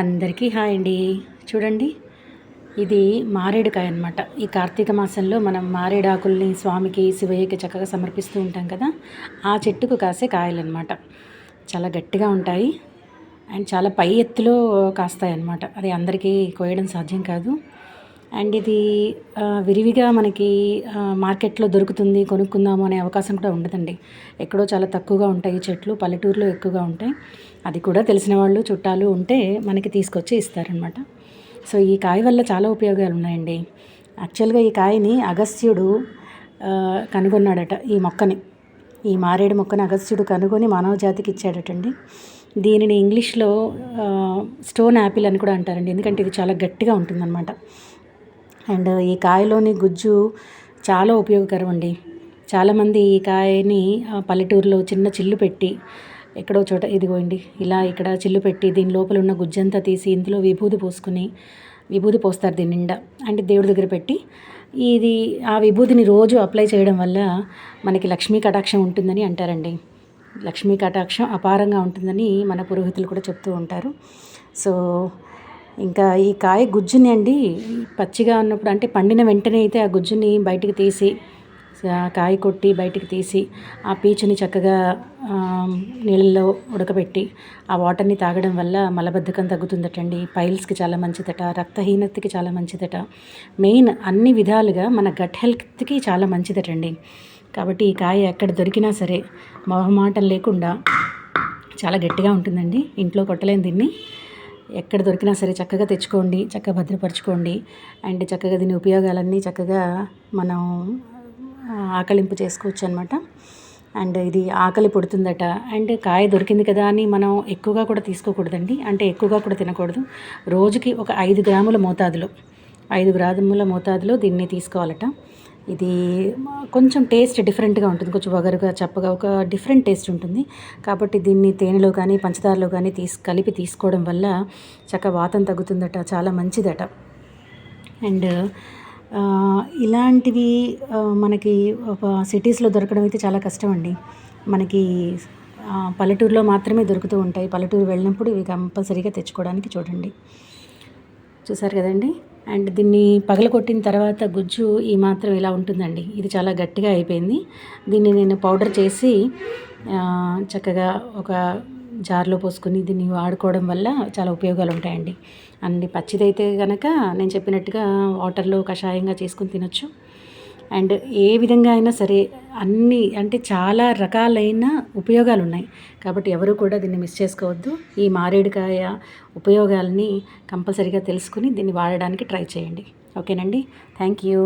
అందరికీ హాయ్ అండి. చూడండి ఇది మారేడుకాయ అనమాట ఈ కార్తీక మాసంలో మనం మారేడు ఆకుల్ని స్వామికి శివయ్యకి చక్కగా సమర్పిస్తూ ఉంటాం కదా ఆ చెట్టుకు కాసే కాయలు అనమాట చాలా గట్టిగా ఉంటాయి. అండ్ చాలా పై ఎత్తులో కాస్తాయి అన్నమాట అది అందరికీ కోయడం సాధ్యం కాదు. అండ్ ఇది విరివిగా మనకి మార్కెట్లో దొరుకుతుంది కొనుక్కుందాము అనే అవకాశం కూడా ఉండదండి. ఎక్కడో చాలా తక్కువగా ఉంటాయి చెట్లు పల్లెటూరులో ఎక్కువగా ఉంటాయి. అది కూడా తెలిసిన వాళ్ళు చుట్టాలు ఉంటే మనకి తీసుకొచ్చి ఇస్తారనమాట సో ఈ కాయ వల్ల చాలా ఉపయోగాలు ఉన్నాయండి. యాక్చువల్గా ఈ కాయని అగస్త్యుడు కనుగొన్నాడట ఈ మొక్కని. ఈ మారేడు మొక్కను అగస్త్యుడు కనుగొని మానవ జాతికి ఇచ్చాడటండి. దీనిని ఇంగ్లీష్లో స్టోన్ యాపిల్ అని కూడా అంటారండి. ఎందుకంటే ఇది చాలా గట్టిగా ఉంటుందన్నమాట. అండ్ ఈ కాయలోని గుజ్జు చాలా ఉపయోగకరం అండి చాలామంది ఈ కాయని పల్లెటూరులో చిన్న చిల్లు పెట్టి ఎక్కడో చోట ఇదిగోండి ఇలా ఇక్కడ చిల్లు పెట్టి దీని లోపల ఉన్న గుజ్జంతా తీసి ఇందులో విభూది పోసుకుని విభూది పోస్తారు దీని నిండా. అంటే దేవుడి దగ్గర పెట్టి ఇది ఆ విభూదిని రోజు అప్లై చేయడం వల్ల మనకి లక్ష్మీ కటాక్షం ఉంటుందని అంటారండి. లక్ష్మీ కటాక్షం అపారంగా ఉంటుందని మన పురోహితులు కూడా చెప్తూ ఉంటారు. సో ఇంకా ఈ కాయ గుజ్జుని అండి పచ్చిగా ఉన్నప్పుడు అంటే పండిన వెంటనే అయితే ఆ గుజ్జుని బయటికి తీసి ఆ కాయ కొట్టి బయటికి తీసి ఆ పీచుని చక్కగా నీళ్ళలో నీళ్ళల్లో ఉడకబెట్టి ఆ వాటర్ని తాగడం వల్ల మలబద్ధకం తగ్గుతుందటండి. పైల్స్కి చాలా మంచిదట రక్తహీనతకి చాలా మంచిదట. మెయిన్ అన్ని విధాలుగా మన గట్ హెల్త్కి చాలా మంచిదటండి. కాబట్టి ఈ కాయ ఎక్కడ దొరికినా సరే మొహమాటం లేకుండా చాలా గట్టిగా ఉంటుందండి. ఇంట్లో కొట్టలేని దీన్ని. ఎక్కడ దొరికినా సరే చక్కగా తెచ్చుకోండి చక్కగా భద్రపరచుకోండి. అండ్ చక్కగా దీని ఉపయోగాలన్నీ చక్కగా మనం ఆకలింపు చేసుకోవచ్చు అనమాట అండ్ ఇది ఆకలి పుడుతుందట. అండ్ కాయ దొరికింది కదా అని మనం ఎక్కువగా కూడా తీసుకోకూడదండి. అంటే ఎక్కువగా కూడా తినకూడదు. రోజుకి ఒక ఐదు గ్రాముల మోతాదులో ఐదు గ్రాముల మోతాదులో దీన్ని తీసుకోవాలట. ఇది కొంచెం టేస్ట్ డిఫరెంట్గా ఉంటుంది. కొంచెం వగరుగా చప్పగా ఒక డిఫరెంట్ టేస్ట్ ఉంటుంది. కాబట్టి దీన్ని తేనెలో కానీ పంచదారలో కానీ తీసి కలిపి తీసుకోవడం వల్ల చక్క వాతం తగ్గుతుందట చాలా మంచిదట. అండ్ ఇలాంటివి మనకి ఒక సిటీస్లో దొరకడం అయితే చాలా కష్టం అండి మనకి పల్లెటూరులో మాత్రమే దొరుకుతూ ఉంటాయి. పల్లెటూరు వెళ్ళినప్పుడు ఇవి కంపల్సరీగా తెచ్చుకోవడానికి చూడండి. చూసారు కదండి? అండ్ దీన్ని పగలగొట్టిన తర్వాత గుజ్జు ఈ మాత్రం ఇలా ఉంటుందండి. ఇది చాలా గట్టిగా అయిపోయింది. దీన్ని నేను పౌడర్ చేసి చక్కగా ఒక జార్లో పోసుకొని దీన్ని వాడుకోవడం వల్ల చాలా ఉపయోగాలు ఉంటాయండి. అన్ని పచ్చిదైతే కనుక నేను చెప్పినట్టుగా వాటర్లో కషాయంగా చేసుకుని తినొచ్చు. అండ్ ఏ విధంగా అయినా సరే అన్నీ అంటే చాలా రకాలైన ఉపయోగాలు ఉన్నాయి కాబట్టి ఎవరు కూడా దీన్ని మిస్ చేసుకోవద్దు. ఈ మారేడుకాయ ఉపయోగాలని కంపల్సరీగా తెలుసుకుని దీన్ని వాడడానికి ట్రై చేయండి. ఓకేనండి? Thank you.